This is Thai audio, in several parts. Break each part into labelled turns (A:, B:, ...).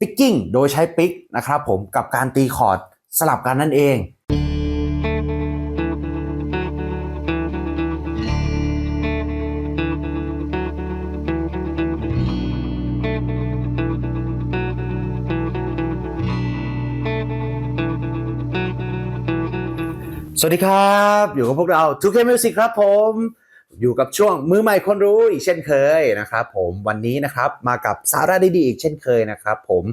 A: ปิกกิ้งโดยใช้ปิกนะครับผมกับการตีคอร์ดสลับกันนั่นเองสวัสดีครับ อยู่กับพวกเรา 2K Music ครับผม อยู่กับช่วงมือใหม่คนรู้อีกเช่นเคยนะครับผมวันนี้นะครับมากับสาระดีๆอีกเช่นเคยนะครับผม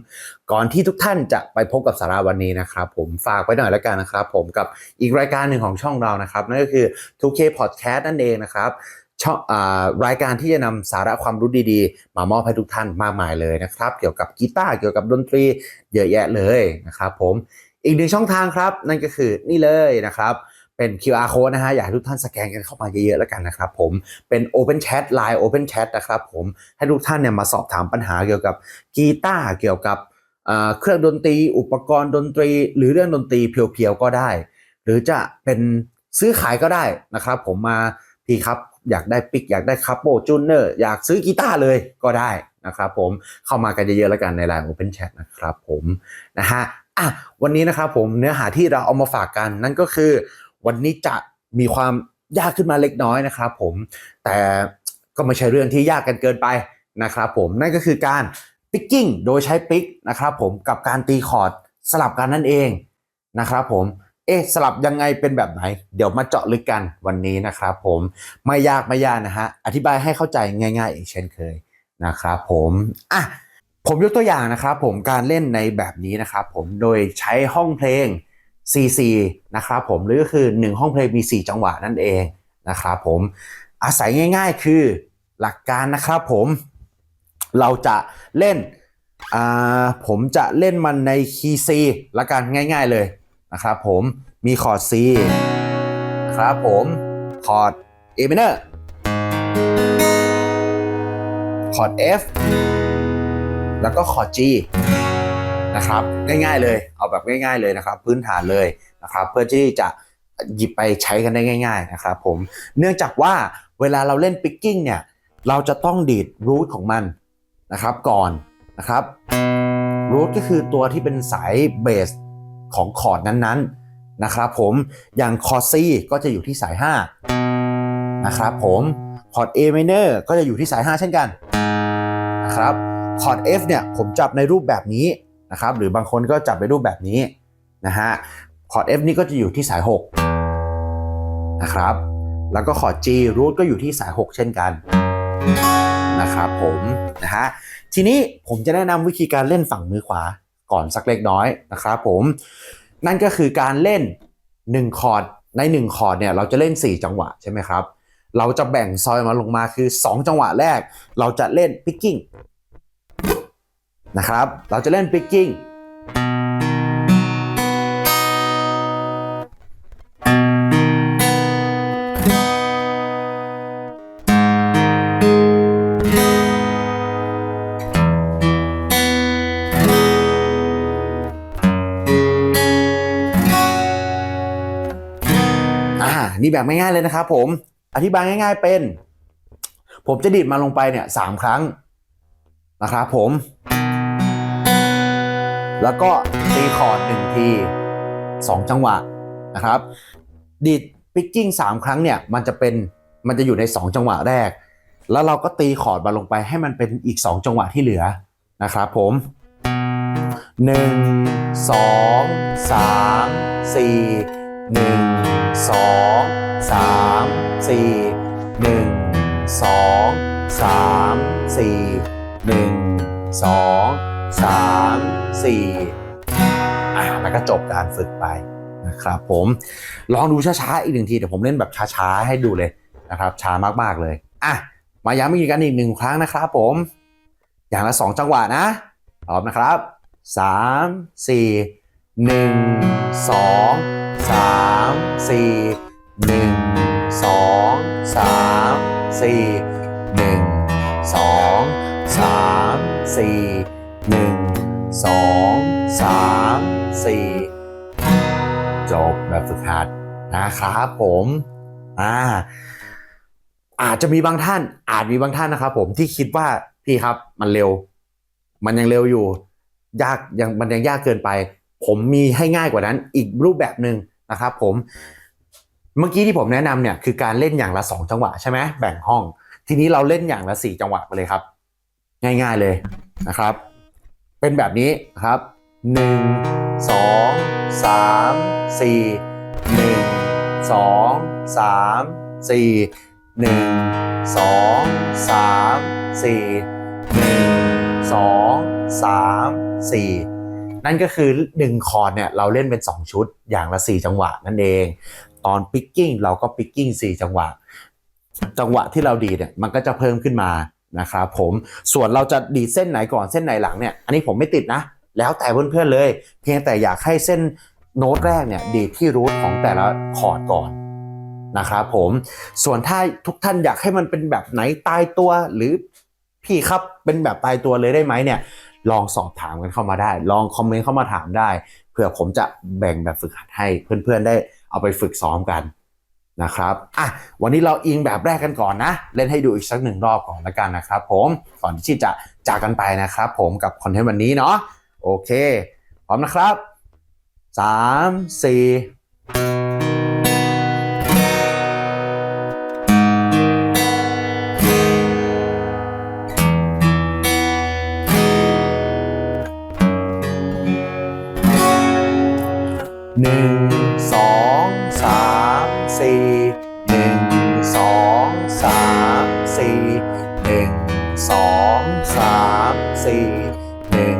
A: ก่อนที่ทุกท่านจะไปพบกับสาระวันนี้นะครับผมฝากไว้หน่อยแล้วกันนะครับผมกับอีกรายการหนึ่งของช่องเรานะครับนั่นก็คือ 2K Podcast นั่นเองนะครับช่องอารายการที่จะนำสาระความรู้ดีๆ มามอบให้ทุกท่านมากมายเลยนะครับ เกี่ยวกับกีตาร์เกี่ยวกับดนตรีเยอะแยะเลยนะครับผมอีกหนึ่งช่องทางครับ นั่นก็คือนี่เลยนะครับ เป็น QR code นะฮะ อยากให้ทุกท่านสแกนกันเข้ามาเยอะๆแล้วกันนะครับผมเป็น Open Chat Line Open Chat นะครับผมให้ทุกท่านเนี่ยมาสอบถามปัญหาเกี่ยวกับกีตาร์เกี่ยวกับเครื่องดนตรี อุปกรณ์ดนตรี หรือเรื่องดนตรีเพียวๆก็ได้ หรือจะเป็นซื้อขายก็ได้นะครับ ผมมาพี่ครับอยากได้ปิกอยากได้คัพโบจูเนอร์อยากซื้อกีตาร์เลยก็ได้นะครับผมเข้ามากันเยอะๆแล้วกันใน Line Open Chat นะครับผมนะฮะอะวันนี้นะครับผมเนื้อหาที่เราเอามาฝากกันนั่นก็คือ วันนี้จะมีความยากขึ้นมาเล็กน้อยนะครับผมแต่ก็ไม่ใช่เรื่องที่ยากกันเกินไปนะครับผมนั่นก็คือการปิกกิ้งโดยใช้ปิกนะครับผมกับการตีคอร์ดสลับกันนั่นเองนะครับผมเอ๊ะสลับยังไงเป็นแบบไหน เดี๋ยวมาเจาะลึกกันวันนี้นะครับผมไม่ยากไม่ยากนะฮะอธิบายให้เข้าใจง่ายๆอีกเช่นเคยนะครับผมอะผมยกตัวอย่างนะครับผมการเล่นในแบบนี้นะครับผมโดยใช้ห้องเพลง CC นะครับผมหรือก็คือ 1 ห้องเพลงมี 4 จังหวะนั่นเองนะครับผมอาศัยง่าย ๆ คือหลักการนะครับผมเราจะเล่นอ่าผมจะเล่นมันในคีย์ C ละกันง่ายๆเลยนะครับผมมีคอร์ด C นะครับผมคอร์ด A minor คอร์ด F แล้วก็คอร์ด G นะครับ ง่ายๆเลย เอาแบบง่าย ๆเลยนะครับ พื้นฐานเลยนะครับ เพื่อที่จะหยิบไปใช้กันได้ง่าย ๆนะครับผมเนื่องจากว่าเวลาเราเล่นปิกกิ้งเนี่ยเราจะต้องดีดรูทของมันนะครับก่อนนะครับรูทก็คือตัวที่เป็นสายเบสของคอร์ดนั้นๆนะครับผมอย่างคอร์ด C ก็จะอยู่ที่สาย 5 นะครับผมคอร์ด A minor ก็จะอยู่ที่สาย 5 เช่นกันนะครับคอร์ด F เนี่ยผมจับในรูปแบบนี้ นะครับหรือบางคนก็จับในรูปแบบนี้นะฮะคอร์ด F นี่ก็จะอยู่ที่สาย6นะครับแล้วก็คอร์ด G รูทก็อยู่ที่สาย 6 เช่นกันนะครับผมนะฮะทีนี้ผมจะแนะนำวิธีการเล่นฝั่งมือขวาก่อนสักเล็กน้อยนะครับผมนั่นก็คือการเล่น 1 คอร์ดใน 1 คอร์ดเนี่ยเราจะเล่น 4 จังหวะใช่ไหมครับเราจะแบ่งซอยมาลงมาคือ 2 จังหวะแรก เราจะเล่นพิกกิ้ง นะครับ เราจะเล่นปิกกิ้งอ่านี่แบบง่ายๆเลยนะครับผม อธิบายง่าย ๆเป็น ผมจะดีดมาลงไปเนี่ยสามครั้งนะครับผม แล้วก็ตีคอร์ดหนึ่งทีสองจังหวะนะครับ ดีดปิกกิ้งสามครั้งเนี่ยมันจะเป็นมันจะอยู่ในสองจังหวะแรก แล้วเราก็ตีคอร์ดมาลงไปให้มันเป็นอีกสองจังหวะที่เหลือนะครับผมหนึ่งสองสามสี่หนึ่งสองสามสี่หนึ่งสองสามสี่หนึ่งสอง สามสี่อ่าแล้วก็จบการฝึกไปนะครับผมลองดูช้าๆอีกหนึ่งทีเดี๋ยวผมเล่นแบบช้าๆให้ดูเลยนะครับ ช้ามากๆเลยอะมาย้ำอีกกันอีกหนึ่งครั้งนะครับผม อย่างละสองจังหวะนะพร้อมนะครับสามสี่หนึ่งสองสามสี่ หนึ่งสองสามสี่จบแบบฝึกหัดนะครับผมอ่าอาจจะมีบางท่านอาจมีบางท่านนะครับผมที่คิดว่าพี่ครับมันเร็ว มันยังเร็วอยู่ ยากยังมันยังยากเกินไป ผมมีให้ง่ายกว่านั้นอีกรูปแบบหนึ่งนะครับผมเมื่อกี้ที่ผมแนะนำเนี่ยคือการเล่นอย่างละ 2 จังหวะใช่ไหมแบ่งห้อง ทีนี้เราเล่นอย่างละ 4 จังหวะไปเลยครับ ง่าย ๆเลยนะครับ เป็นแบบนี้ครับ 1 2 3 4 1 2 3 4 1 2 3 4 1 2 3 4นั่นก็คือ 1 คอร์ดเนี่ยเราเล่นเป็น 2 ชุดอย่างละ 4 จังหวะนั่นเอง ตอนปิกกิ้งเราก็ปิกกิ้ง4 จังหวะ จังหวะที่เราดีเนี่ยมันก็จะเพิ่มขึ้นมา นะครับผมส่วนเราจะดีดเส้นไหนก่อนเส้นไหนหลังเนี่ยอันนี้ผมไม่ติดนะ แล้วแต่เพื่อนๆเลย เพียงแต่อยากให้เส้นโน้ตแรกเนี่ยดีดที่รูทของแต่ละคอร์ดก่อนนะครับผมส่วนถ้าทุกท่านอยากให้มันเป็นแบบไหนตายตัวหรือพี่ครับเป็นแบบตายตัวเลยได้ไหมเนี่ยลองสอบถามกันเข้ามาได้ ลองคอมเมนต์เข้ามาถามได้เผื่อผมจะแบ่งแบบฝึกหัดให้เพื่อนๆได้เอาไปฝึกซ้อมกัน นะครับอะวันนี้เราอิงแบบแรกกันก่อนนะ เล่นให้ดูอีกสักหนึ่งรอบก่อนละกันนะครับผมก่อนที่จะจากกันไปนะครับผมกับคอนเทนต์วันนี้เนาะโอเค พร้อมนะครับสามสี่หนึ่งสองสาม สี่หนึ่งสองสามสี่หนึ่งสองสามสี่หนึ่ง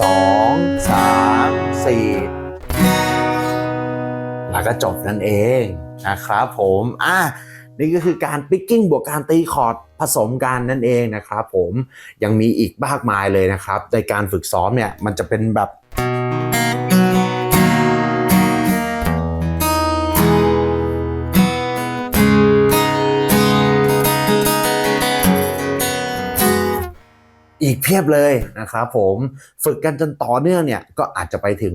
A: สองสามสี่แล้วก็จบนั่นเองนะครับผมอะนี่ก็คือการปิกกิ้งบวกการตีคอร์ดผสมกันนั่นเองนะครับผมยังมีอีกมากมายเลยนะครับ ในการฝึกซ้อมเนี่ยมันจะเป็นแบบ เพียบเลยนะครับผมฝึกกันจนต่อเนื่องเนี่ยก็อาจจะไปถึง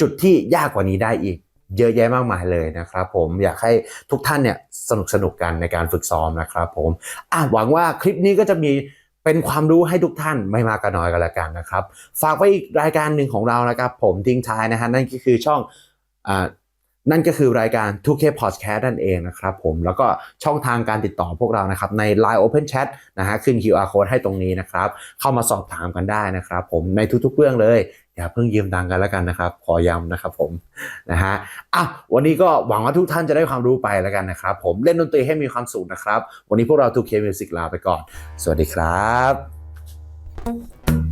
A: จุดที่ยากกว่านี้ได้อีกเยอะแยะมากมายเลยนะครับผมอยากให้ทุกท่านเนี่ยสนุกสนุกกันในการฝึกซ้อมนะครับผมอะหวังว่าคลิปนี้ก็จะมีเป็นความรู้ให้ทุกท่านไม่มากก็น้อยกันละกันนะครับ ฝากไว้อีกรายการหนึ่งของเรานะครับ ผมทิ้งท้ายนะฮะนั่นก็คือช่องอ่า นั่นก็คือรายการ 2K Podcast นั่นเองนะครับผมแล้วก็ช่องทางการติดต่อพวกเรานะครับใน Line Open Chat นะฮะขึ้น QR Code ให้ตรงนี้นะครับ เข้ามาสอบถามกันได้นะครับผมในทุกๆเรื่องเลยอย่าเพิ่งยืมตังกันแล้วกันนะครับขอย้ำนะครับผมนะฮะอะวันนี้ก็หวังว่าทุกท่านจะได้ความรู้ไปแล้วกันนะครับ ผมเล่นดนตรีให้มีความสุขนะครับ วันนี้พวกเรา 2K Music ลาไปก่อน สวัสดีครับ